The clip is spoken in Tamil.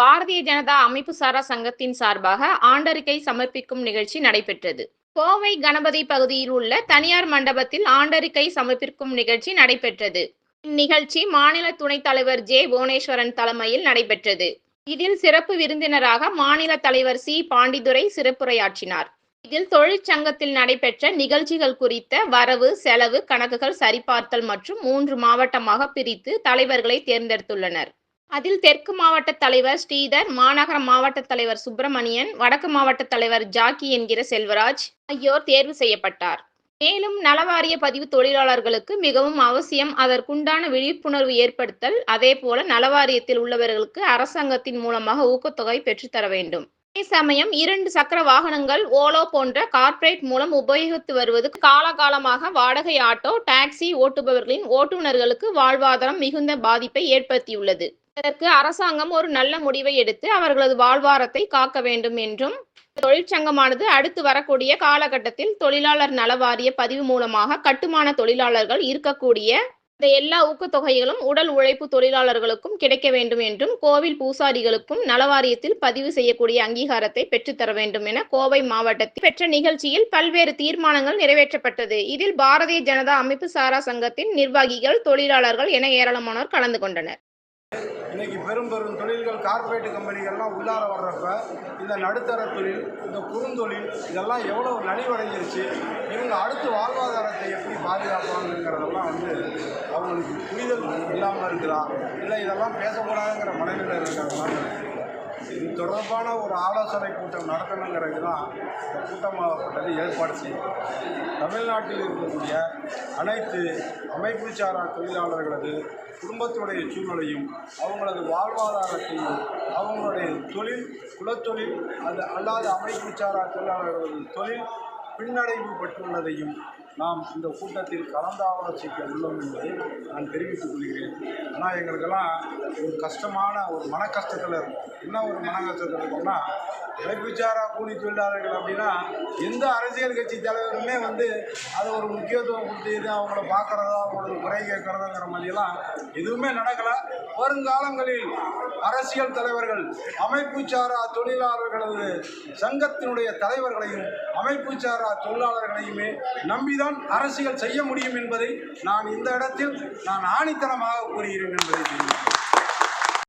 பாரதிய ஜனதா அமைப்பு சாரா சங்கத்தின் சார்பாக ஆண்டறிக்கை சமர்ப்பிக்கும் நிகழ்ச்சி நடைபெற்றது. கோவை கணபதி பகுதியில் உள்ள தனியார் மண்டபத்தில் ஆண்டறிக்கை சமர்ப்பிக்கும் நிகழ்ச்சி நடைபெற்றது. இந்நிகழ்ச்சி மாநில துணைத் தலைவர் ஜே புவனேஸ்வரன் தலைமையில் நடைபெற்றது. இதில் சிறப்பு விருந்தினராக மாநில தலைவர் சி பாண்டிதுரை சிறப்புரையாற்றினார். இதில் தொழிற்சங்கத்தில் நடைபெற்ற நிகழ்ச்சிகள் குறித்த வரவு செலவு கணக்குகள் சரிபார்த்தல் மற்றும் மூன்று மாவட்டமாக பிரித்து தலைவர்களை தேர்ந்தெடுத்துள்ளனர். அதில் தெற்கு மாவட்ட தலைவர் ஸ்ரீதர் மாநகர மாவட்ட தலைவர் சுப்பிரமணியன் வடக்கு மாவட்ட தலைவர் ஜாக்கி என்கிற செல்வராஜ் ஆகியோர் தேர்வு செய்யப்பட்டார். மேலும் நலவாரிய பதிவு தொழிலாளர்களுக்கு மிகவும் அவசியம் அதற்குண்டான விழிப்புணர்வு ஏற்படுத்தல். அதேபோல நலவாரியத்தில் உள்ளவர்களுக்கு அரசாங்கத்தின் மூலமாக ஊக்கத்தொகை பெற்றுத்தர வேண்டும். அதே சமயம் இரண்டு சக்கர வாகனங்கள் ஓலோ போன்ற கார்ப்பரேட் மூலம் உபயோகித்து வருவது காலகாலமாக வாடகை ஆட்டோ டாக்ஸி ஓட்டுபவர்களின் ஓட்டுநர்களுக்கு வாழ்வாதாரம் மிகுந்த பாதிப்பை ஏற்படுத்தியுள்ளது. இதற்கு அரசாங்கம் ஒரு நல்ல முடிவை எடுத்து அவர்களது வாழ்வாரத்தை காக்க வேண்டும் என்றும் தொழிற்சங்கமானது அடுத்து வரக்கூடிய காலகட்டத்தில் தொழிலாளர் நலவாரிய பதிவு மூலமாக கட்டுமான தொழிலாளர்கள் இருக்கக்கூடிய இந்த எல்லா ஊக்கத்தொகைகளும் உடல் உழைப்பு தொழிலாளர்களுக்கும் கிடைக்க வேண்டும் என்றும் கோவில் பூசாரிகளுக்கும் நலவாரியத்தில் பதிவு செய்யக்கூடிய அங்கீகாரத்தை பெற்றுத்தர வேண்டும் என கோவை மாவட்டத்தில் பெற்ற நிகழ்ச்சியில் பல்வேறு தீர்மானங்கள் நிறைவேற்றப்பட்டது. இதில் பாரதிய ஜனதா அமைப்பு சாரா சங்கத்தின் நிர்வாகிகள் தொழிலாளர்கள் என ஏராளமானோர் கலந்து கொண்டனர். இன்றைக்கி பெரும் பெரும் தொழில்கள் கார்ப்பரேட் கம்பெனிகள்லாம் உள்ளார வர்றப்ப இந்த நடுத்தர தொழில் இந்த குறுந்தொழில் இதெல்லாம் எவ்வளோ நலிவடைஞ்சிருச்சு இவங்க அடுத்து வாழ்வாதாரத்தை எப்படி பாதுகாப்பாங்கிறதெல்லாம் வந்து அவங்களுக்கு புரிதல் இல்லாமல் இருக்கிறா இல்லை இதெல்லாம் பேசக்கூடாதுங்கிற மனநிலை இருக்கிறதுனால இது தொடர்பான ஒரு ஆலோசனை கூட்டம் நடத்தணுங்கிறது தான் இந்த கூட்டமாகப்பட்டது ஏற்பாடு செய்யும் தமிழ்நாட்டில் இருக்கக்கூடிய அனைத்து அமைப்பு சாரா தொழிலாளர்களது குடும்பத்துடைய சூழ்நிலையும் அவங்களது வாழ்வாதாரத்தையும் அவங்களுடைய தொழில் குலத்தொழில் அது அல்லாத அமைப்பு சாரா தொழிலாளர்களது தொழில் பின்னடைவு பெற்றுள்ளதையும் நாம் இந்த கூட்டத்தில் கலந்தாலோசிக்க உள்ளோம் என்பதை நான் தெரிவித்துக் கொள்கிறேன். ஆனால் எங்களுக்கெல்லாம் ஒரு கஷ்டமான ஒரு மன கஷ்டத்தில் இருக்கும். என்ன ஒரு மன கஷ்டத்தில் இருக்கோம்னா வைப்புச்சாரா கூலி தொழிலாளர்கள் அப்படின்னா எந்த அரசியல் கட்சி தலைவருமே வந்து அதை ஒரு முக்கியத்துவம் கொடுத்து இது அவங்கள பார்க்குறதா அவங்களோட குறை கேட்குறதுங்கிற மாதிரியெல்லாம் எதுவுமே நடக்கலை. வருங்காலங்களில் அரசியல் தலைவர்கள் அமைப்புச்சாரா தொழிலாளர்களது சங்கத்தினுடைய தலைவர்களையும் அமைப்புச்சாரா தொழிலாளர்களையுமே நம்பிதான் அரசியல் செய்ய முடியும் என்பதை நான் இந்த இடத்தில் நான் ஆணித்தனமாக கூறுகிறேன் என்பதை தெரிவிக்கிறேன்.